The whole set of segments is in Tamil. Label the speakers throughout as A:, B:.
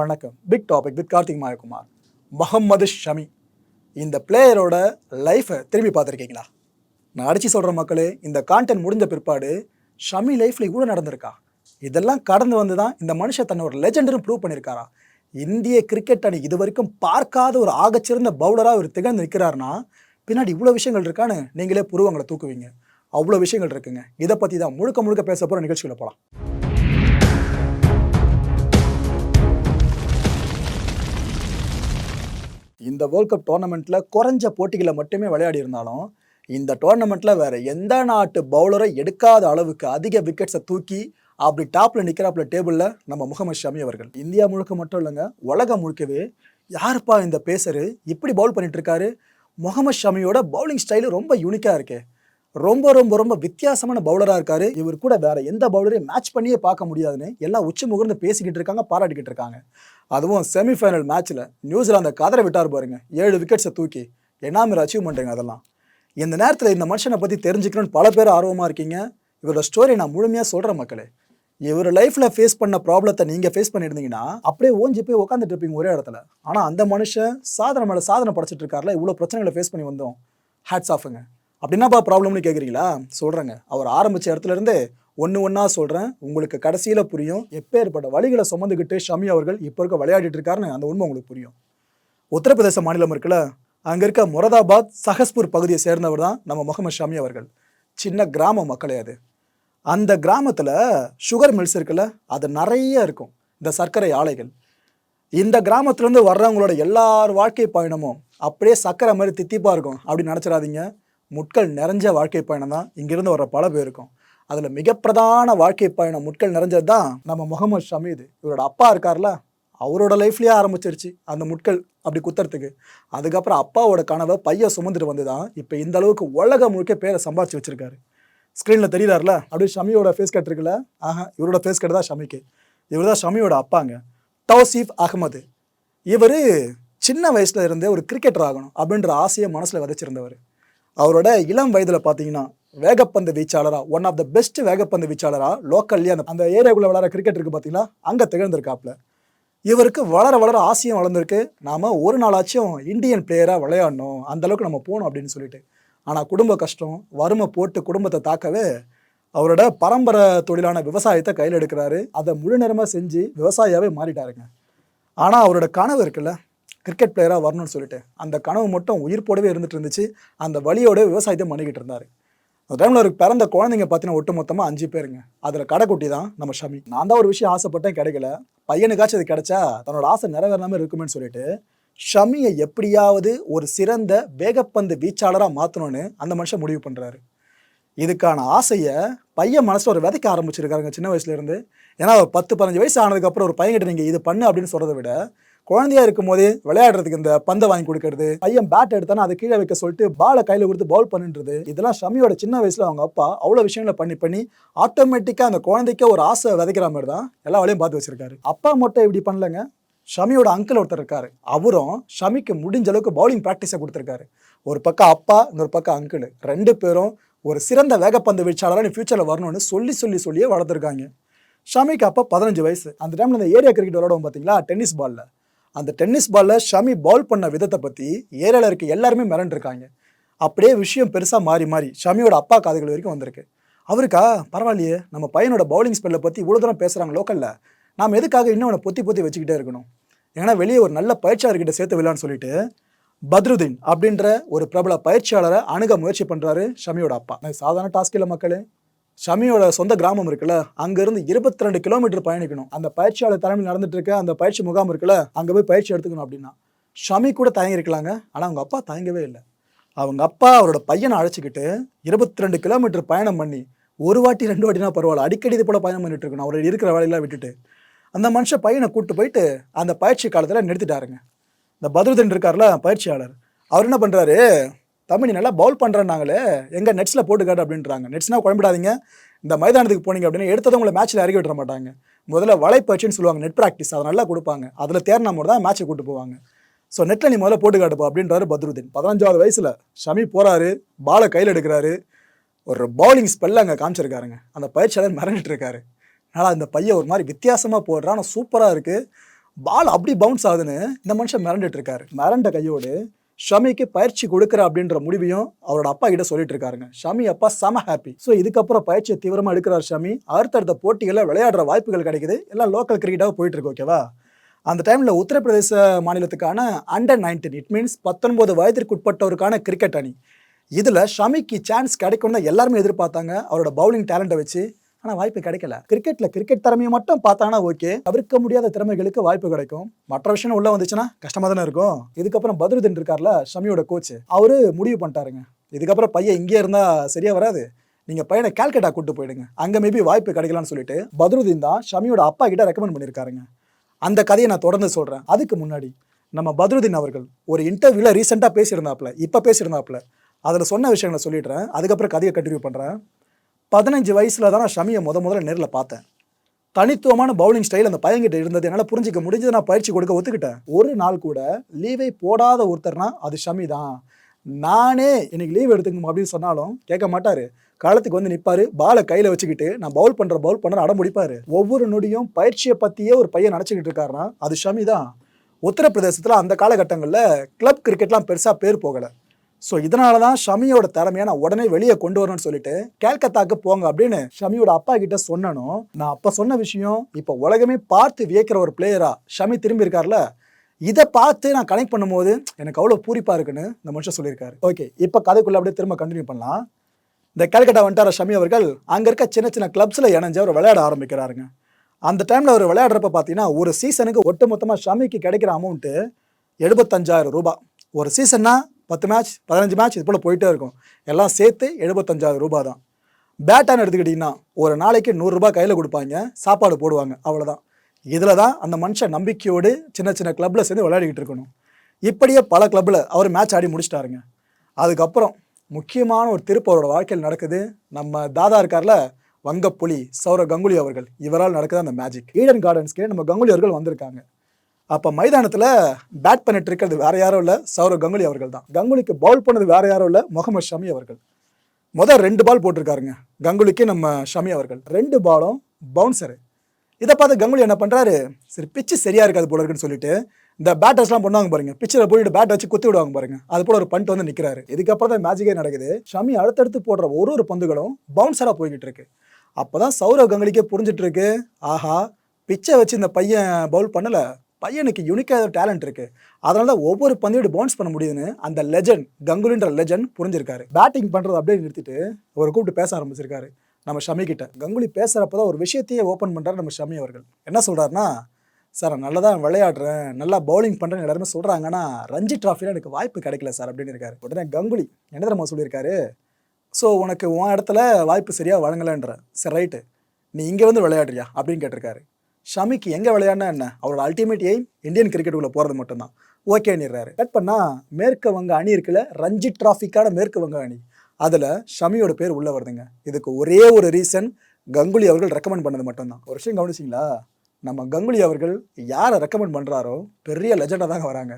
A: வணக்கம். Big topic with Karthik Mayakumar. Mohammed Shami. இந்த பிளேயரோட லைஃப்பை திரும்பி பார்த்துருக்கீங்களா? நான் அடிச்சு சொல்கிற மக்களே இந்த கான்டென்ட் முடிஞ்ச பிற்பாடு ஷமி லைஃப்பில் இவ்வளோ நடந்திருக்கா? இதெல்லாம் கடந்து வந்து தான் இந்த மனுஷன் தன்னை ஒரு லெஜெண்டரும் ப்ரூவ் பண்ணியிருக்காரா இந்திய கிரிக்கெட் அணி இது வரைக்கும் பார்க்காத ஒரு ஆகச்சிறந்த பவுலராக ஒரு திகழ்ந்து நிற்கிறாருன்னா பின்னாடி இவ்வளோ விஷயங்கள் இருக்கான்னு நீங்களே புருவங்களை தூக்குவீங்க. அவ்வளோ விஷயங்கள் இருக்குங்க. இதை பற்றி தான் முழுக்க முழுக்க பேச போகிற நிகழ்ச்சியில் போகலாம் இந்த வேர்ல்ட் கப் டோர்னமெண்ட்டில் குறைஞ்ச போட்டிகளை மட்டுமே விளையாடி இருந்தாலும் இந்த டோர்னமெண்ட்டில் வேறு எந்த நாட்டு பவுலரை எடுக்காத அளவுக்கு அதிக விக்கெட்ஸை தூக்கி அப்படி டாப்பில் நிற்கிறாப்புல டேபிளில் நம்ம முகமது ஷமி அவர்கள். இந்தியா முழுக்க மட்டும் இல்லைங்க உலகம் முழுக்கவே யாருப்பா இந்த பேசரு இப்படி பவுல் பண்ணிட்டு இருக்காரு? முகமது ஷமியோட பவுலிங் ஸ்டைலு ரொம்ப யூனிக்காக இருக்கே. ரொம்ப ரொம்ப ரொம்ப வித்தியாசமான பவுலராக இருக்காரு. இவர் கூட வேற எந்த பவுலரையும் மேட்ச் பண்ணியே பார்க்க முடியாதுன்னு எல்லாம் உச்சி முகர்ந்து பேசிக்கிட்டு இருக்காங்க பாராட்டிக்கிட்டு இருக்காங்க. அதுவும் செமிஃபைனல் மேட்ச்சில் நியூசிலாந்தை கதரை விட்டார் பாருங்க. ஏழு விக்கெட்ஸை தூக்கி. என்ன அச்சீவ்மெண்ட்டுங்க அதெல்லாம். இந்த நேரத்தில் இந்த மனுஷனை பற்றி தெரிஞ்சுக்கணும்னு பல பேர் ஆர்வமாக இருக்கீங்க. இவரோட ஸ்டோரி நான் முழுமையாக சொல்கிறேன் மக்களே. இவர் லைஃப்பில் ஃபேஸ் பண்ண ப்ராப்ளத்தை நீங்கள் ஃபேஸ் பண்ணியிருந்தீங்கன்னா அப்படியே ஓஞ்சி போய் உட்காந்துட்டு இருப்பீங்க ஒரே இடத்துல. ஆனால் அந்த மனுஷன் சாதனை மேலே சாதனை படைச்சிட்டு இருக்காருல இவ்வளோ பிரச்சனைகளை ஃபேஸ் பண்ணி வந்தோம். ஹேட்ஸ் ஆஃபுங்க அப்படின்னாப்பா ப்ராப்ளம்னு கேட்குறீங்களா சொல்கிறேங்க அவர் ஆரம்பித்த இடத்துலருந்தே ஒன்று ஒன்றா சொல்கிறேன் உங்களுக்கு கடைசியில் புரியும். எப்பேற்பட்ட வழிகளை சுமந்துக்கிட்டு ஷமி அவர்கள் இப்போ இருக்க விளையாடிட்டு இருக்காருன்னு அந்த உண்மை உங்களுக்கு புரியும். உத்தரப்பிரதேச மாநிலம் இருக்குல்ல அங்கே இருக்க முரதாபாத் சஹஸ்பூர் பகுதியை சேர்ந்தவர் தான் நம்ம முகமது ஷமி அவர்கள். சின்ன கிராம மக்களே அது. அந்த கிராமத்தில் சுகர் மில்ஸ் இருக்குல்ல அது நிறைய இருக்கும். இந்த சர்க்கரை ஆலைகள். இந்த கிராமத்துலேருந்து வர்றவங்களோட எல்லார் வாழ்க்கை பயணமும் அப்படியே சர்க்கரை மாதிரி தித்திப்பாக இருக்கும். அப்படின்னு நினச்சிடாதீங்க. முட்கள் நிறைஞ்ச வாழ்க்கை பயணம் தான். இங்கிருந்து வர பல பேருக்கும் அதில் மிக பிரதான வாழ்க்கை பயணம் முட்கள் நிறைஞ்சது தான் நம்ம முகமது ஷமீது. இவரோட அப்பா இருக்கார்ல அவரோட லைஃப்லேயே ஆரம்பிச்சிருச்சு அந்த முட்கள் அப்படி குத்துறதுக்கு. அதுக்கப்புறம் அப்பாவோட கனவை பையன் சுமந்துட்டு வந்து தான் இப்போ இந்த அளவுக்கு உலகம் முழுக்க பேரை சம்பாரிச்சு வச்சிருக்காரு. ஸ்க்ரீனில் தெரியுறாருல அப்படியே ஷமியோட ஃபேஸ் கட் இருக்குல்ல? ஆஹா இவரோட ஃபேஸ் கட் தான் ஷமிக்கு. இவர் தான் ஷமியோட அப்பாங்க. தௌசீஃப் அகமது இவர் சின்ன வயசுல இருந்தே ஒரு கிரிக்கெட்டர் ஆகணும் அப்படின்ற ஆசையை மனசில் விதைச்சிருந்தவர். அவரோட இளம் வயதில் பார்த்தீங்கன்னா வேகப்பந்து வீச்சாளராக ஒன் ஆஃப் த பெஸ்ட் வேகப்பந்து வீச்சாளராக லோக்கல்லே அந்த அந்த ஏரியாக்குள்ளே விளையாட கிரிக்கெட் இருக்குது பார்த்தீங்களா அங்கே திகழ்ந்திருக்காப்புல. இவருக்கு வளர வளர ஆசையும் வளர்ந்துருக்கு. நாம் ஒரு நாளாச்சும் இந்தியன் பிளேயராக விளையாடணும் அந்த அளவுக்கு நம்ம போகணும் அப்படின்னு சொல்லிட்டு. ஆனால் குடும்ப கஷ்டம் வறுமை போட்டு குடும்பத்தை தாக்கவே அவரோட பரம்பரை தொழிலான விவசாயத்தை கையில் எடுக்கிறாரு. அதை முழு நேரமாக செஞ்சு விவசாயியாகவே மாறிட்டாருங்க. ஆனால் அவரோட கனவு இருக்குல்ல கிரிக்கெட் பிளேயராக வரணும்னு சொல்லிட்டு அந்த கனவு மட்டும் உயிர் போடவே இருந்துட்டு இருந்துச்சு. அந்த வழியோட விவசாயத்தை பண்ணிக்கிட்டு இருந்தார். அந்த டைமில் அவருக்கு பிறந்த குழந்தைங்க பார்த்தீங்கன்னா ஒட்டு மொத்தமாக அஞ்சு பேருங்க. அதில் கடைக்குட்டி தான் நம்ம ஷமி. நான் தான் ஒரு விஷயம் ஆசைப்பட்டேன் கிடைக்கல. பையனுக்காச்சும் அது கிடைச்சா தன்னோட ஆசை நிறைவேறாமல் இருக்குமேனு சொல்லிட்டு ஷமியை எப்படியாவது ஒரு சிறந்த வேகப்பந்து வீச்சாளராக மாற்றணும்னு அந்த மனுஷன் முடிவு பண்ணுறாரு இதுக்கான ஆசையை பையன் மனசில் ஒரு விதைக்க ஆரம்பிச்சிருக்காருங்க சின்ன வயசுலேருந்து ஏன்னா ஒரு பத்து பதினஞ்சு வயசு ஆனதுக்கப்புறம் ஒரு பையன்கிட்ட நீங்கள் இது பண்ணு அப்படின்னு சொல்கிறத விட குழந்தையா இருக்கும் போதே விளையாடுறதுக்கு இந்த பந்தை வாங்கி கொடுக்கறது பையன் பேட் எடுத்தானா அதை கீழே வைக்க சொல்லிட்டு பாலை கையில் கொடுத்து பவுல் பண்ணுன்றது இதெல்லாம் ஷமியோட சின்ன வயசுல அவங்க அப்பா அவ்வளோ விஷயங்களை பண்ணி பண்ணி ஆட்டோமேட்டிக்காக அந்த குழந்தைக்கு ஒரு ஆசை விதைக்கிற மாதிரி தான் எல்லா வேலையும் பார்த்து வச்சிருக்காரு. அப்பா மட்டும் இப்படி பண்ணலங்க. ஷமியோட அங்கிள் ஒருத்தர் இருக்காரு. அவரும் ஷமிக்கு முடிஞ்ச அளவுக்கு பவுலிங் ப்ராக்டிஸை கொடுத்துருக்காரு. ஒரு பக்கம் அப்பா இன்னொரு பக்கம் அங்கிள் ரெண்டு பேரும் ஒரு சிறந்த வேகப்பந்து வீச்சாளராக நீ ஃபியூச்சரில் வரணும்னு சொல்லி சொல்லி சொல்லியே வளர்த்துருக்காங்க. ஷமிக்கு அப்போ பதினஞ்சு வயசு. அந்த டைமில் இந்த ஏரியா கிரிக்கெட் விளையாடுவோம் பார்த்தீங்களா டென்னிஸ் பாலில் அந்த டென்னிஸ் பாலில் ஷமி பவுல் பண்ண விதத்தை பற்றி ஏரியாவில் இருக்க எல்லாருமே மிரண்டிருக்காங்க. அப்படியே விஷயம் பெருசாக மாறி மாறி ஷமியோட அப்பா காதுகள் வரைக்கும் வந்திருக்கு. அவருக்கா பரவாயில்லையே நம்ம பையனோட பவுலிங் ஸ்பெல்லை பற்றி இவ்வளோ தூரம் பேசுகிறாங்க லோக்கலில். நாம் எதுக்காக இன்னும் அவனை பொத்தி பொத்தி வச்சுக்கிட்டே இருக்கணும்? ஏன்னா வெளியே ஒரு நல்ல பயிற்சியாளர்கிட்ட சேர்த்து விடலான்னு சொல்லிட்டு பத்ருதீன் அப்படின்ற ஒரு பிரபல பயிற்சியாளரை அணுக முயற்சி பண்ணுறாரு ஷமியோட அப்பா. சாதாரண டாஸ்க் இல்லை மக்களே. ஷமியோட சொந்த கிராமம் இருக்குல்ல அங்கேருந்து இருபத்தி ரெண்டு கிலோமீட்டர் பயணிக்கணும். அந்த பயிற்சியாளர் தலைமையில் நடந்துட்டு இருக்க அந்த பயிற்சி முகாம் இருக்குல்ல அங்கே போய் பயிற்சி எடுத்துக்கணும் அப்படின்னா. ஷமி கூட தயங்கிருக்கலாங்க ஆனால் அவங்க அப்பா தயங்கவே இல்லை. அவங்க அப்பா அவரோட பையனை அழைச்சிக்கிட்டு இருபத்தி ரெண்டு கிலோமீட்டர் பயணம் பண்ணி ஒரு வாட்டி ரெண்டு வாட்டினா பரவாயில்ல. அடிக்கடி இது போல் பயணம் பண்ணிட்டு இருக்கணும். அவர் இருக்கிற வேலையெல்லாம் விட்டுட்டு. அந்த மனுஷன் பையனை கூட்டு போயிட்டு அந்த பயிற்சி காலத்தில் நிறுத்திட்டாருங்க. இந்த பத்ருதீன் இருக்கார்ல பயிற்சியாளர். அவர் என்ன பண்ணுறாரு தம்பி நீ நல்லா பவுல் பண்ணுறேன்னாங்களே எங்கள் நெட்ஸில் போட்டுக்காட்டு அப்படின்றாங்க. நெட்ஸ்னால் குழம்பிடாதீங்க. இந்த மைதானத்துக்கு போனீங்க அப்படின்னா எடுத்ததை உங்களை மேட்ச்சில் இறக்கி விட்டுற மாட்டாங்க. முதல்ல வலைப்பயிற்சின்னு சொல்லுவாங்க நெட் ப்ராக்டிஸ் அதை நல்லா கொடுப்பாங்க. அதில் தேர்னா மட்டும் தான் மேட்ச்சை கூட்டு போவாங்க. ஸோ நெட்டில் நீ முதல்ல போட்டு காட்டுப்பா அப்படின்றாரு பத்ருதீன். பதினஞ்சாவது வயசில் ஷமி போகிறாரு பாலை கையில் எடுக்கிறாரு. ஒரு பவுலிங் ஸ்பெல்ல அங்கே காமிச்சிருக்காருங்க. அந்த பயிற்சியாளர் மிரண்டுட்டு இருக்காரு அதனால் அந்த பையன் ஒரு மாதிரி வித்தியாசமாக போடுறான் ஆனால் சூப்பராக இருக்குது பால் அப்படி பவுன்ஸ் ஆகுதுன்னு இந்த மனுஷன் மிரண்டுட்டு இருக்காரு மிரண்ட கையோடு ஷமிக்கு பயிற்சி கொடுக்குற அப்படின்ற முடிவையும் அவரோட அப்பா கிட்ட சொல்லிட்டு இருக்காருங்க. ஷமி அப்பா செம ஹாப்பி ஸோ இதுக்கப்புறம் பயிற்சியை தீவிரமாக எடுக்கிறார் ஷமி. அடுத்தடுத்த போட்டிகளில் விளையாடுற வாய்ப்புகள் கிடைக்குது. எல்லாம் லோக்கல் கிரிக்கெட்டாக போயிட்டு இருக்கு ஓகேவா அந்த டைமில் உத்தரப்பிரதேச மாநிலத்துக்கான அண்டர் நைன்டீன் இட் மீன்ஸ் பத்தொன்பது வயதிற்குட்பட்டவருக்கான கிரிக்கெட் அணி. இதில் ஷமிக்கு சான்ஸ் கிடைக்கும்னு எல்லாருமே எதிர்பார்த்தாங்க. அவரோட பவுலிங் டேலண்ட்டை வச்சு ஆனால் வாய்ப்பு கிடைக்கல. கிரிக்கெட்ல கிரிக்கெட் திறமையை மட்டும் பார்த்தாங்கன்னா ஓகே தவிர்க்க முடியாத திறமைகளுக்கு வாய்ப்பு கிடைக்கும். மற்ற விஷயம் உள்ள வந்துச்சுன்னா கஷ்டமா தானே இருக்கும். இதுக்கப்புறம் பத்ருதீன் இருக்கார்ல ஷமியோட கோச் அவரு முடிவு பண்ணிட்டாருங்க. இதுக்கப்புறம் பையன் இங்கே இருந்தா சரியா வராது. நீங்க பையனை கேல்கட்டா கூட்டு போயிடுங்க. அங்க மேபி வாய்ப்பு கிடைக்கலாம்னு சொல்லிட்டு பத்ருதீன் தான் ஷமியோட அப்பா கிட்ட ரெக்கமெண்ட் பண்ணியிருக்காருங்க. அந்த கதையை நான் தொடர்ந்து சொல்றேன். அதுக்கு முன்னாடி நம்ம பத்ருதீன் அவர்கள் ஒரு இன்டர்வியூல ரீசெண்டாக பேசியிருந்தாப்புல இப்போ பேசியிருந்தாப்புல. அதில் சொன்ன விஷயங்களை சொல்லிடுறேன். அதுக்கப்புறம் கதையை கண்டினியூ பண்ணுறேன் பதினஞ்சு வயசில் தான் நான் ஷமியை முத முதல்ல நேரில் பார்த்தேன். தனித்துவமான பவுலிங் ஸ்டைல் அந்த பையன்கிட்ட இருந்தது. என்னால் புரிஞ்சிக்க முடிஞ்சது நான் பயிற்சி கொடுக்க ஒத்துக்கிட்டேன். ஒரு நாள் கூட லீவை போடாத ஒருத்தர்னா அது ஷமி தான். நானே இன்னைக்கு லீவ் எடுத்துக்கணும் அப்படின்னு சொன்னாலும் கேட்க மாட்டார். காலத்துக்கு வந்து நிற்பாரு பாலை கையில் வச்சுக்கிட்டு நான் பவுல் பண்ணுற பவுல் பண்ணுற அடம் முடிப்பார் ஒவ்வொரு நொடியும் பயிற்சியை பற்றியே ஒரு பையன் நினச்சிக்கிட்டு இருக்காருன்னா அது ஷமி தான். உத்தரப்பிரதேசத்தில் அந்த காலகட்டங்களில் கிளப் கிரிக்கெட்லாம் பெருசாக பேர் போகலை. ஸோ இதனால தான் ஷமியோட திறமையை நான் உடனே வெளியே கொண்டு வரணும்னு சொல்லிட்டு கேல்கத்தாக்கு போங்க அப்படின்னு ஷமியோட அப்பா கிட்ட சொன்னனும். நான் அப்போ சொன்ன விஷயம் இப்போ உலகமே பார்த்து வியக்கிற ஒரு பிளேயரா ஷமி திரும்பி இருக்கார்ல இதை பார்த்து நான் கனெக்ட் பண்ணும்போது எனக்கு அவ்வளோ பூரிப்பாக இருக்குன்னு இந்த மனுஷன் சொல்லியிருக்காரு. ஓகே இப்போ கதைக்குள்ளே அப்படியே திரும்ப கண்டினியூ பண்ணலாம். இந்த கல்கட்டா வந்துட்டார ஷமி அவர்கள்? அங்கே இருக்க சின்ன சின்ன கிளப்ஸில் இணைஞ்சு அவர் விளையாட ஆரம்பிக்கிறாருங்க. அந்த டைமில் அவர் விளையாடுறப்ப பார்த்தீங்கன்னா ஒரு சீசனுக்கு ஒட்டு மொத்தமாக ஷமிக்கு கிடைக்கிற அமௌண்ட்டு எழுபத்தஞ்சாயிரம் ரூபாய். ஒரு சீசன்னா பத்து மேட்ச் பதினஞ்சு மேட்ச் இது போல் போயிட்டே இருக்கும். எல்லாம் சேர்த்து எழுபத்தஞ்சாயிரம் ரூபாய் தான். பேட்டான்னு எடுத்துக்கிட்டிங்கன்னா ஒரு நாளைக்கு நூறுரூபா கையில் கொடுப்பாங்க. சாப்பாடு போடுவாங்க. அவ்வளோதான் இதில் தான் அந்த மனுஷன் நம்பிக்கையோடு சின்ன சின்ன கிளப்பில் சேர்ந்து விளையாடிக்கிட்டு இருக்கணும். இப்படியே பல கிளப்பில் அவர் மேட்ச் ஆடி முடிச்சிட்டாருங்க. அதுக்கப்புறம் முக்கியமான ஒரு திருப்பு அவரோட வாழ்க்கையில் நடக்குது. நம்ம தாதா இருக்கார்ல வங்கப்புலி சௌரவ் கங்குலி அவர்கள். இவரால் நடக்குது அந்த மேஜிக் ஈடன் கார்டன்ஸ்க்கு நம்ம கங்குலி அவர்கள் வந்திருக்காங்க. அப்போ மைதானத்தில் பேட் பண்ணிட்டு இருக்கிறது வேற யாரும் இல்லை சௌரவ் கங்குலி அவர்கள் தான். கங்குலிக்கு பவுல் பண்ணது வேற யாரும் இல்லை முகமது ஷமி அவர்கள். முதல் ரெண்டு பால் போட்டிருக்காருங்க. கங்குலிக்கு நம்ம ஷமி அவர்கள். ரெண்டு பாலும் பவுன்சரு இதை பார்த்து கங்குலி என்ன பண்ணுறாரு சரி பிச்சு சரியா இருக்காது போல இருக்குன்னு சொல்லிட்டு இந்த பேட்டர்ஸ்லாம் பண்ணுவாங்க பாருங்க. பிச்சில் போயிட்டு பேட் வச்சு குத்தி விடுவாங்க பாருங்க. அது போல ஒரு பண்ட் வந்து நிற்கிறாரு இதுக்கப்புறம் தான் மேஜிக்கே நடக்குது. ஷமி அடுத்தடுத்து போடுற ஒரு ஒரு பந்துகளும் பவுன்சராக போய்கிட்டு இருக்கு. அப்பதான் சௌரவ் கங்குலிக்கே புரிஞ்சிட்டு இருக்கு. ஆஹா பிச்சை வச்சு இந்த பையன் பவுல் பண்ணலை. பையனுக்கு யூனிக்காக டேலண்ட் இருக்கு. அதனால தான் ஒவ்வொரு பந்தையும் பவுன்ஸ் பண்ண முடியுதுன்னு அந்த லெஜண்ட் கங்குலின்ற லெஜண்ட் புரிஞ்சிருக்காரு. பேட்டிங் பண்றது அப்படியே நிறுத்திட்டு ஒரு கூப்பிட்டு பேச ஆரம்பிச்சிருக்காரு நம்ம ஷமி கிட்ட. கங்குலி பேசுறப்ப தான் ஒரு விஷயத்தையே ஓப்பன் பண்றாரு நம்ம ஷமி அவர்கள். என்ன சொல்றாருன்னா சார் நான் நல்லா தான் விளையாடுறேன் நல்லா பவுலிங் பண்ணுறேன்னு எல்லாருமே சொல்கிறாங்க ஆனால் ரஞ்சி ட்ராஃபியில் எனக்கு வாய்ப்பு கிடைக்கல சார் அப்படின்னு இருக்காரு. உடனே கங்குலி என்ன தரமா சொல்லியிருக்காரு? ஸோ உனக்கு உன் இடத்துல வாய்ப்பு சரியாக வழங்கலைன்ற. சரி ரைட்டு நீ இங்கே வந்து விளையாடுறியா? அப்படின்னு கேட்டிருக்காரு. ஷமிக்கு எங்கே விளையாடினா என்ன? அவரோட அல்டிமேட் எய்ம் இந்தியன் கிரிக்கெட்டுக்குள்ளே போகிறது மட்டும்தான். ஓகே அணிடுறாரு கட் பண்ணால் மேற்கு வங்க அணி இருக்குல்ல ரஞ்சி டிராஃபிக்கான மேற்கு வங்க அணி. அதில் ஷமியோட பேர் உள்ளே வருதுங்க. இதுக்கு ஒரே ஒரு ரீசன் கங்குலி அவர்கள் ரெக்கமெண்ட் பண்ணது மட்டும்தான். ஒரு விஷயம் கவனிச்சிங்களா? நம்ம கங்குலி அவர்கள் யாரை ரெக்கமெண்ட் பண்ணுறாரோ பெரிய லெஜெண்டாக தாங்க வராங்க.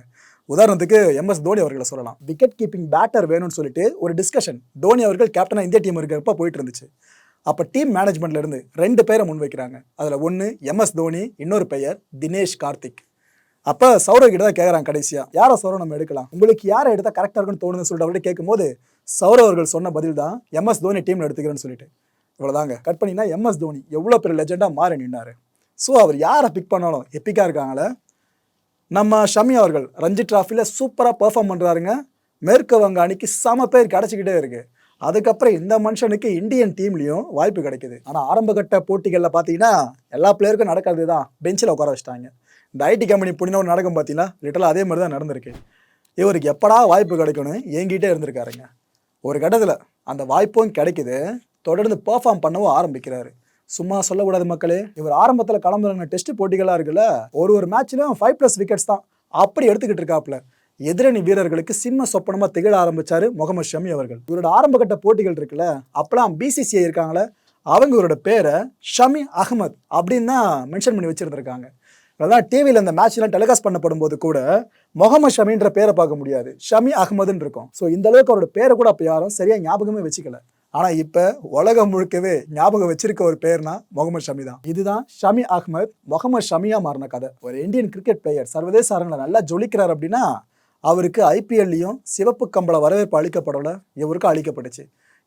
A: உதாரணத்துக்கு எம்எஸ் தோனி அவர்களை சொல்லலாம். விக்கெட் கீப்பிங் பேட்டர் வேணும்னு சொல்லிட்டு ஒரு டிஸ்கஷன் தோனி அவர்கள் கேப்டனாக இந்திய டீம் இருக்கிறப்ப போயிட்டு இருந்துச்சு. அப்போ டீம் மேனேஜ்மெண்ட்லேருந்து ரெண்டு பேரை முன் வைக்கிறாங்க. அதில் ஒன்று எம்எஸ் தோனி இன்னொரு பெயர் தினேஷ் கார்த்திக். அப்போ சௌரவ் கிட்ட தான் கேட்குறாங்க கடைசியாக யாரை சௌரவ் நம்ம எடுக்கலாம்? உங்களுக்கு யாரை எடுத்தால் கரெக்டாக இருக்குன்னு தோணுதுன்னு சொல்லிட்டு அவர்கிட்ட கேட்கும்போது சௌரவ் அவர்கள் சொன்ன பதில் தான் எம்எஸ் தோனி டீமில் எடுத்துக்கிறேன்னு சொல்லிட்டு. இவ்வளோதாங்க கட் பண்ணினா எம்எஸ் தோனி எவ்வளோ பெரிய லெஜெண்டாக மாறி நின்னார். ஸோ அவர் யாரை பிக் பண்ணாலும் எப்பிக்காக இருக்காங்களே? நம்ம ஷமி அவர்கள் ரஞ்சி டிராஃபியில் சூப்பராக பெர்ஃபார்ம் பண்ணுறாருங்க மேற்கு வங்க அணிக்கு சம பேர் கிடச்சிக்கிட்டே இருக்குது அதுக்கப்புறம் இந்த மனுஷனுக்கு இந்தியன் டீம்லேயும் வாய்ப்பு கிடைக்குது. ஆனால் ஆரம்பகட்ட போட்டிகளில் பார்த்தீங்கன்னா எல்லா பிளேயருக்கும் நடக்கிறது தான் பெஞ்சில் உட்கார வச்சிட்டாங்க. இந்த ஐடி கம்பெனி புண்ணியம் நடக்கும் பார்த்தீங்கன்னா லிட்டலாக அதே மாதிரி தான் நடந்திருக்கு. இவருக்கு எப்படா வாய்ப்பு கிடைக்கணும் எங்கிட்டே இருந்திருக்காருங்க. ஒரு கட்டத்தில் அந்த வாய்ப்பும் கிடைக்குது. தொடர்ந்து பெர்ஃபார்ம் பண்ணவும் ஆரம்பிக்கிறாரு. சும்மா சொல்லக்கூடாது மக்களே. இவர் ஆரம்பத்தில் கிளம்புறாங்க டெஸ்ட் போட்டிகளாக இருக்குல்ல ஒரு ஒரு மேட்ச்லையும் ஃபைவ் ப்ளஸ் விக்கெட்ஸ் தான். அப்படி எடுத்துக்கிட்டு இருக்காப்புல. எதிரணி வீரர்களுக்கு சிம்ம சொப்பனமா திகழ ஆரம்பிச்சாரு முகமது ஷமி அவர்கள். இவரோட ஆரம்பகட்ட போட்டிகள் இருக்குல்ல அப்பெல்லாம் பிசிசிஐ இருக்காங்களே அவங்க இவரோட பேரை ஷமி அகமது அப்படின்னு தான் மென்ஷன் பண்ணி வச்சிருந்திருக்காங்க. அதான் டிவியில் இந்த மேட்ச்லாம் டெலிகாஸ்ட் பண்ணப்படும் போது கூட முகமது ஷமின்ற பேரை பார்க்க முடியாது. ஷமி அகமதுன்னு இருக்கும். ஸோ இந்த அளவுக்கு அவரோட பேரை கூட அப்போ யாரும் சரியாக ஞாபகமே வச்சுக்கல. ஆனால் இப்போ உலகம் முழுக்கவே ஞாபகம் வச்சிருக்க ஒரு பேர்னா முகமது ஷமி தான். இதுதான் ஷமி அகமது முகமது ஷமியா மாறின கதை. ஒரு இந்தியன் கிரிக்கெட் பிளேயர் சர்வதேச அரங்கில் நல்லா ஜொலிக்கிறார் அப்படின்னா அவருக்கு ஐபிஎல்லையும் சிவப்பு கம்பள வரவேற்பு அளிக்கப்படல இவருக்கு அளிக்கப்பட்டுச்சு.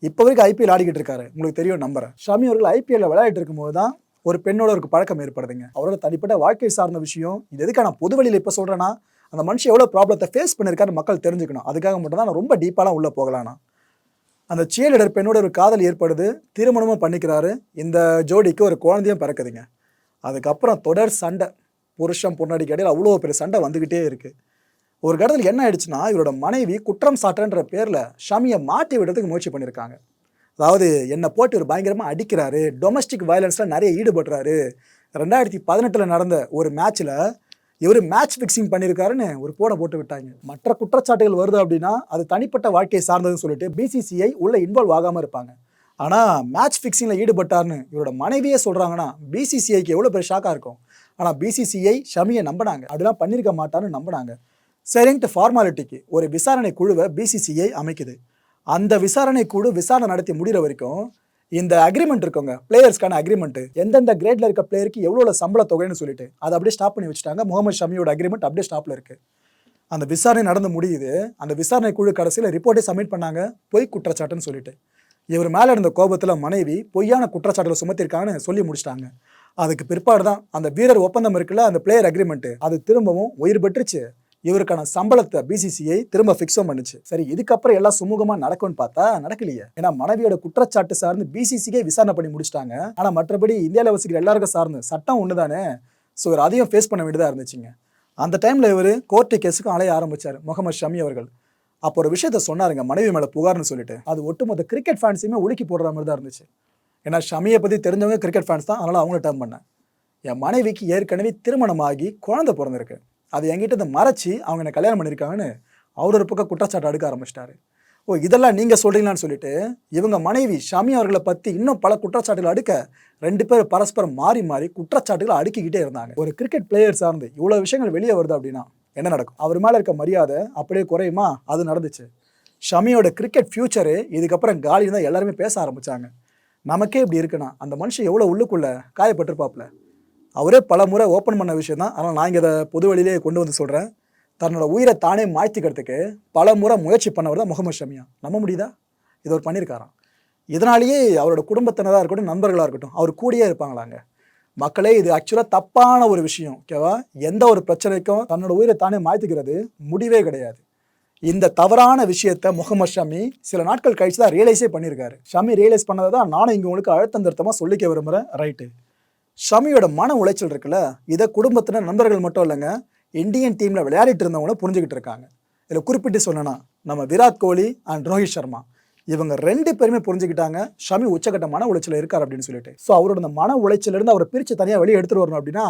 A: இப்போ வரைக்கும் ஐபிஎல் ஆடிக்கிட்டு இருக்காரு. உங்களுக்கு தெரியும் நம்புறேன். ஷமி அவர்கள் ஐபிஎல்ல விளையாடிட்டு இருக்கும்போது தான் ஒரு பெண்ணோட ஒரு பழக்கம் ஏற்படுதுங்க. அவரோட தனிப்பட்ட வாழ்க்கை சார்ந்த விஷயம் இது எதுக்காக நான் பொது வழியில் இப்போ சொல்கிறேன்னா அந்த மனுஷன் எவ்வளோ ப்ராப்ளத்தை ஃபேஸ் பண்ணியிருக்காரு மக்கள் தெரிஞ்சுக்கணும். அதுக்காக மட்டும் தான் நான் ரொம்ப டீப்பாலாம் உள்ளே போகலாம்னா. அந்த சீலிடர் பெண்ணோட ஒரு காதல் ஏற்படுது திருமணமும் பண்ணிக்கிறாரு. இந்த ஜோடிக்கு ஒரு குழந்தையும் பிறக்குதுங்க. அதுக்கப்புறம் தொடர் சண்டை. புருஷன் பொண்ணடிக்கு இடையில் அவ்வளோ பெரிய சண்டை வந்துக்கிட்டே இருக்குது ஒரு கடத்தில் என்ன ஆயிடுச்சுன்னா இவரோட மனைவி குற்றம் சாட்டுன்ற பேரில் ஷமியை மாட்டி விடுறதுக்கு முயற்சி பண்ணியிருக்காங்க. அதாவது என்னை போட்டு ஒரு பயங்கரமாக அடிக்கிறாரு டொமஸ்டிக் வயலன்ஸில் நிறைய ஈடுபடுறாரு. ரெண்டாயிரத்தி பதினெட்டில் நடந்த ஒரு மேட்ச்சில் இவர் மேட்ச் ஃபிக்ஸிங் பண்ணியிருக்காருன்னு ஒரு போட போட்டு விட்டாங்க. மற்ற குற்றச்சாட்டுகள் வருது அப்படின்னா அது தனிப்பட்ட வாழ்க்கையை சார்ந்ததுன்னு சொல்லிட்டு பிசிசிஐ உள்ளே இன்வால்வ் ஆகாமல் இருப்பாங்க. ஆனால் மேட்ச் ஃபிக்ஸிங்கில் ஈடுபட்டார்னு இவரோட மனைவியே சொல்கிறாங்கன்னா பிசிசிஐக்கு எவ்வளோ பெரிய ஷாக்காக இருக்கும். ஆனால் பிசிசிஐ ஷமியை நம்பினாங்க. அதெல்லாம் பண்ணியிருக்க மாட்டார்னு நம்பினாங்க. சரின்ட்டு ஃபார்மாலிட்டிக்கு ஒரு விசாரணை குழுவை பிசிசிஐ அமைக்குது. அந்த விசாரணை குழு விசாரணை நடத்தி முடிகிற வரைக்கும் இந்த அக்ரிமெண்ட் இருக்குங்க. பிளேயர்ஸ்க்கான அக்ரிமெண்ட் எந்தெந்த கிரேட்ல இருக்க பிளேயருக்கு எவ்வளோ சம்பள தொகைன்னு சொல்லிட்டு அதை அப்படியே ஸ்டாப் பண்ணி வச்சுட்டாங்க. முகமது ஷமியோட அக்ரிமெண்ட் அப்படியே ஸ்டாப்ல இருக்கு. அந்த விசாரணை நடந்து முடியுது. அந்த விசாரணை குழு கடைசியில் ரிப்போர்ட்டை சப்மிட் பண்ணாங்க. பொய் குற்றச்சாட்டுன்னு சொல்லிட்டு. இவர் மேலே இருந்த கோபத்தில் மனைவி பொய்யான குற்றச்சாட்டில் சுமத்திருக்காங்கன்னு சொல்லி முடிச்சிட்டாங்க. அதுக்கு பிற்பாடு தான் அந்த வீரர் ஒப்பந்தம் இருக்குல்ல அந்த பிளேயர் அக்ரிமெண்ட்டு அது திரும்பவும் உயிர் பெற்றுச்சு. இவருக்கான சம்பளத்தை பிசிசிஐ திரும்ப ஃபிக்ஸும் பண்ணுச்சு. சரி இதுக்கப்புறம் எல்லாம் சுமூகமா நடக்கும்னு பார்த்தா நடக்கலையே. ஏன்னா மனைவியோட குற்றச்சாட்டு சார்ந்து பிசிசிஐ விசாரணை பண்ணி முடிச்சிட்டாங்க. ஆனா மற்றபடி இந்தியாவில் வசிக்கிற எல்லாருக்கும் சார்ந்து சட்டம் ஒண்ணுதானே? ஸோ இவர் அதையும் ஃபேஸ் பண்ண வேண்டியதாக இருந்துச்சுங்க. அந்த டைமில் இவர் கோர்ட்டு கேஸுக்கும் அலைய ஆரம்பிச்சார் முகமது ஷமி அவர்கள். அப்போ ஒரு விஷயத்த சொன்னாருங்க மனைவி மேலே புகார்னு சொல்லிட்டு. அது ஒட்டுமொத்த கிரிக்கெட் ஃபேன்ஸையுமே உலுக்கி போடுற மாதிரி தான் இருந்துச்சு. ஏன்னா ஷமியை பற்றி தெரிஞ்சவங்க கிரிக்கெட் ஃபேன்ஸ் தான் அதனால் அவங்கள டேர்ம் பண்ணேன். என் மனைவிக்கு ஏற்கனவே திருமணமாகி குழந்தை பிறந்திருக்கு. அது என்கிட்ட இதை மறைச்சி அவங்க என்ன கல்யாணம் பண்ணியிருக்காங்கன்னு அவர் ஒரு பக்கம் குற்றச்சாட்டு அடுக்க ஆரம்பிச்சிட்டாரு. ஓ இதெல்லாம் நீங்கள் சொல்கிறீங்களான்னு சொல்லிட்டு இவங்க மனைவி ஷமி அவர்களை பற்றி இன்னும் பல குற்றச்சாட்டுகள் அடுக்க ரெண்டு பேர் பரஸ்பரம் மாறி மாறி குற்றச்சாட்டுகளை அடுக்கிக்கிட்டே இருந்தாங்க. ஒரு கிரிக்கெட் பிளேயர் சார்ந்து இவ்வளோ விஷயங்கள் வெளியே வருது அப்படின்னா என்ன நடக்கும்? அவர் மேலே இருக்க மரியாதை அப்படியே குறையுமா? அது நடந்துச்சு. ஷமியோட கிரிக்கெட் ஃபியூச்சரு இதுக்கப்புறம் காலி தான் எல்லாருமே பேச ஆரம்பிச்சாங்க. நமக்கே இப்படி இருக்குன்னா அந்த மனுஷன் எவ்வளோ உள்ளுக்குள்ளே காயப்பட்டிருப்பாப்ல அவரே பல முறை ஓப்பன் பண்ண விஷயம் தான் ஆனால் நான் இங்கே இதை பொது வழியிலே கொண்டு வந்து சொல்கிறேன் தன்னோட உயிரை தானே மாற்றிக்கிறதுக்கு பல முறை முயற்சி பண்ணவர் தான் முகமது ஷமியா. நம்ப முடியுதா? இது அவர் பண்ணியிருக்காராம். இதனாலேயே அவரோட குடும்பத்தினராக இருக்கட்டும் நண்பர்களாக இருக்கட்டும் அவர் கூடயே இருப்பாங்களாங்க. மக்களே இது ஆக்சுவலாக தப்பான ஒரு விஷயம் ஓகேவா? எந்த ஒரு பிரச்சனைக்கும் தன்னோட உயிரை தானே மாற்றிக்கிறது முடிவே கிடையாது. இந்த தவறான விஷயத்த முகமது ஷமி சில நாட்கள் கழிச்சு தான் ரியலைஸே பண்ணியிருக்காரு. ஷமி ரியலைஸ் பண்ணதை தான் நானும் இங்கே உங்களுக்கு அழுத்தம் திருத்தமாக சொல்லிக்க விரும்புகிறேன் ரைட்டு ஷமியோட மன உளைச்சல் இருக்குல்ல இதை குடும்பத்தினர் நண்பர்கள் மட்டும் இல்லைங்க இந்தியன் டீமில் விளையாடிட்டு இருந்தவங்களும் புரிஞ்சுக்கிட்டு இருக்காங்க. இதில் குறிப்பிட்டு சொல்லணும்னா நம்ம விராட் கோலி அண்ட் ரோஹித் சர்மா இவங்க ரெண்டு பேருமே புரிஞ்சுக்கிட்டாங்க ஷமி உச்சக்கட்ட மன உளைச்சல் இருக்கார் அப்படின்னு சொல்லிட்டு. ஸோ அவரோட அந்த மன உளைச்சலிருந்து அவரை பிரித்து தனியாக வெளியே எடுத்துட்டு வரணும் அப்படின்னா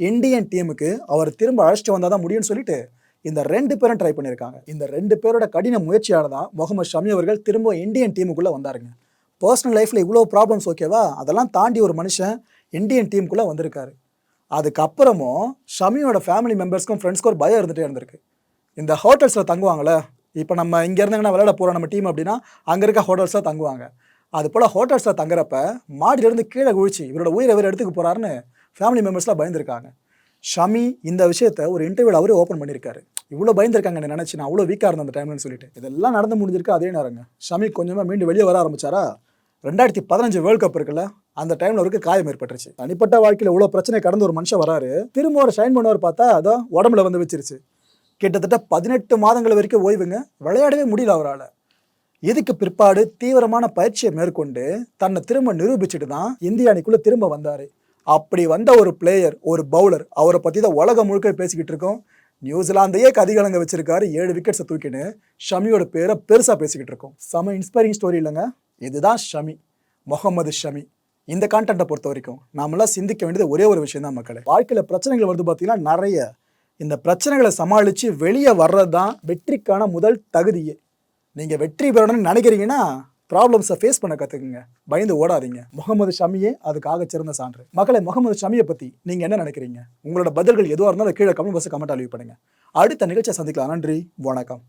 A: இந்தியன் டீமுக்கு அவர் திரும்ப அழைச்சிட்டு வந்தால் தான் முடியும்னு சொல்லிட்டு இந்த ரெண்டு பேரும் ட்ரை பண்ணியிருக்காங்க. இந்த ரெண்டு பேரோட கடின முயற்சியால தான் முகமது ஷமி அவர்கள் திரும்ப இந்தியன் டீமுக்குள்ளே வந்தாருங்க. பர்சனல் லைஃப்பில் இவ்வளோ ப்ராப்ளம்ஸ் ஓகேவா அதெல்லாம் தாண்டி ஒரு மனுஷன் இந்தியன் டீமுக்குள்ளே வந்திருக்காரு. அதுக்கப்புறமும் ஷமியோட ஃபேமிலி மெம்பர்ஸ்க்கும் ஃப்ரெண்ட்ஸ்க்கும் ஒரு பயம் இருந்துகிட்டே இருந்திருக்கு. இந்த ஹோட்டல்ஸில் தங்குவாங்களே இப்போ நம்ம இங்கே இருந்தாங்கன்னா விளையாட போகிறோம் நம்ம டீம் அப்படின்னா அங்கே இருக்க ஹோட்டல்ஸில் தங்குவாங்க. அது போல் ஹோட்டல்ஸில் தங்குறப்ப மாடியிலேருந்து கீழே குழிச்சு இவரோட உயிரை வேறு எடுத்துக்க போகிறாருன்னு ஃபேமிலி மெம்பர்ஸ்லாம் பயந்துருக்காங்க. ஷமி இந்த விஷயத்த ஒரு இன்டர்வியூவில் அவரே ஓப்பன் பண்ணியிருக்காரு. இவ்வளோ பயந்துருக்காங்க நினச்சி நான் அவ்வளோ வீக்காக இருந்தேன் அந்த டைம்லன்னு சொல்லிட்டு. இதெல்லாம் நடந்து முடிஞ்சிருக்கு அதே நேரங்க. ஷமி கொஞ்சமாக மீண்டும் வெளியே வர ஆரம்பிச்சாரா? ரெண்டாயிரத்தி பதினஞ்சு வேர்ல்ட் கப் இருக்குல்ல அந்த டைம்ல அவருக்கு காயம் ஏற்பட்டுருச்சு. தனிப்பட்ட வாழ்க்கையில் இவ்வளோ பிரச்சனை கடந்து ஒரு மனுஷன் வராரு. திரும்ப ஒரு ஷைன் பண்ணுவார் பார்த்தா அதோ உடம்புல வந்து வச்சிருச்சு. கிட்டத்தட்ட பதினெட்டு மாதங்கள் வரைக்கும் ஓய்வுங்க. விளையாடவே முடியல அவரால். இதுக்கு பிற்பாடு தீவிரமான பயிற்சியை மேற்கொண்டு தன்னை திரும்ப நிரூபிச்சுட்டு தான் இந்திய அணிக்குள்ளே திரும்ப வந்தார். அப்படி வந்த ஒரு பிளேயர் ஒரு பவுலர் அவரை பற்றி தான் உலகம் முழுக்க பேசிக்கிட்டு இருக்கோம். நியூசிலாந்தையே கதிகலங்க வச்சிருக்காரு. ஏழு விக்கெட்ஸை தூக்கின்னு ஷமியோட பேரை பெருசாக பேசிக்கிட்டு இருக்கோம். செம இன்ஸ்பைரிங் ஸ்டோரி இல்லைங்க. இதுதான் ஷமி. முகமது ஷமி. இந்த கான்டென்ட்டை பொறுத்த வரைக்கும் நாமெல்லாம் சிந்திக்க வேண்டியது ஒரே ஒரு விஷயம் தான் மக்களை. வாழ்க்கையில் பிரச்சனைகள் வருது பார்த்தீங்கன்னா நிறைய. இந்த பிரச்சனைகளை சமாளித்து வெளியே வர்றது தான் வெற்றிக்கான முதல் தகுதியே. நீங்கள் வெற்றி பெறணும்னு நினைக்கிறீங்கன்னா ப்ராப்ளம்ஸை ஃபேஸ் பண்ண கற்றுக்குங்க பயந்து ஓடாதீங்க. முகமது ஷமியே அதுக்காக சிறந்த சான்று. மக்களை முகமது ஷமியை பற்றி நீங்கள் என்ன நினைக்கிறீங்க? உங்களோட பதில்கள் எதுவாக இருந்தாலும் கீழே கமெண்ட் பஸ்ஸை கமெண்ட் அழிவு பண்ணுங்கள் அடுத்த நிகழ்ச்சியை சந்திக்கலாம். நன்றி வணக்கம்.